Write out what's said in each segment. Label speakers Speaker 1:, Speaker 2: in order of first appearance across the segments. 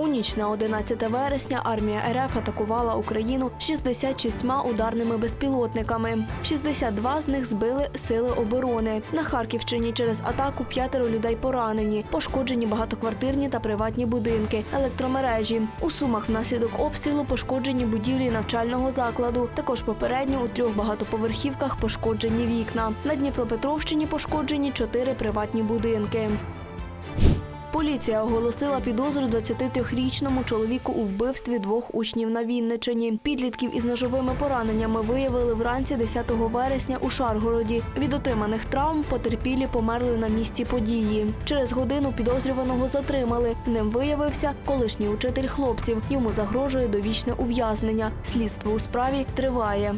Speaker 1: У ніч на 11 вересня армія РФ атакувала Україну 66 ударними безпілотниками. 62 з них збили сили оборони. На Харківщині через атаку п'ятеро людей поранені, пошкоджені багатоквартирні та приватні будинки, електромережі. У Сумах внаслідок обстрілу пошкоджені будівлі навчального закладу. Також попередньо у трьох багатоповерхівках пошкоджені вікна. На Дніпропетровщині пошкоджені чотири приватні будинки. Поліція оголосила підозру 23-річному чоловіку у вбивстві двох учнів на Вінничині. Підлітків із ножовими пораненнями виявили вранці 10 вересня у Шаргороді. Від отриманих травм потерпілі померли на місці події. Через годину підозрюваного затримали. Ним виявився колишній учитель хлопців. Йому загрожує довічне ув'язнення. Слідство у справі триває.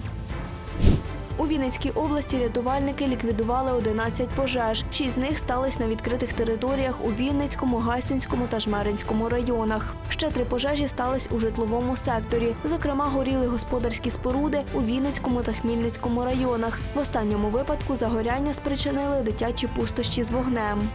Speaker 1: У Вінницькій області рятувальники ліквідували 11 пожеж. Шість з них стались на відкритих територіях у Вінницькому, Гайсинському та Жмеринському районах. Ще три пожежі стались у житловому секторі. Зокрема, горіли господарські споруди у Вінницькому та Хмільницькому районах. В останньому випадку загоряння спричинили дитячі пустощі з вогнем.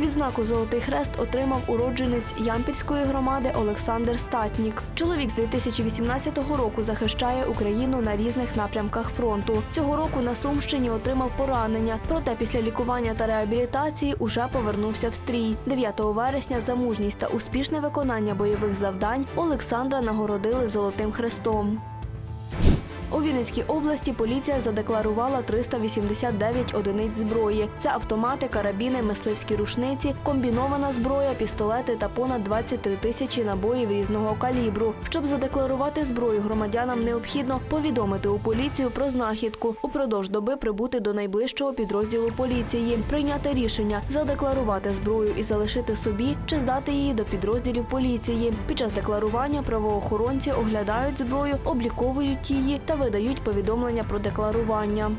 Speaker 1: Відзнаку Золотий хрест отримав уродженець Ямпільської громади Олександр Статнік. Чоловік з 2018 року захищає Україну на різних напрямках фронту. Цього року на Сумщині отримав поранення, проте після лікування та реабілітації уже повернувся в стрій. 9 вересня за мужність та успішне виконання бойових завдань Олександра нагородили Золотим хрестом. У Вінницькій області поліція задекларувала 389 одиниць зброї. Це автомати, карабіни, мисливські рушниці, комбінована зброя, пістолети та понад 23 тисячі набоїв різного калібру. Щоб задекларувати зброю, громадянам необхідно повідомити у поліцію про знахідку, упродовж доби прибути до найближчого підрозділу поліції, прийняти рішення задекларувати зброю і залишити собі чи здати її до підрозділів поліції. Під час декларування правоохоронці оглядають зброю, обліковують її та видають повідомлення про декларування.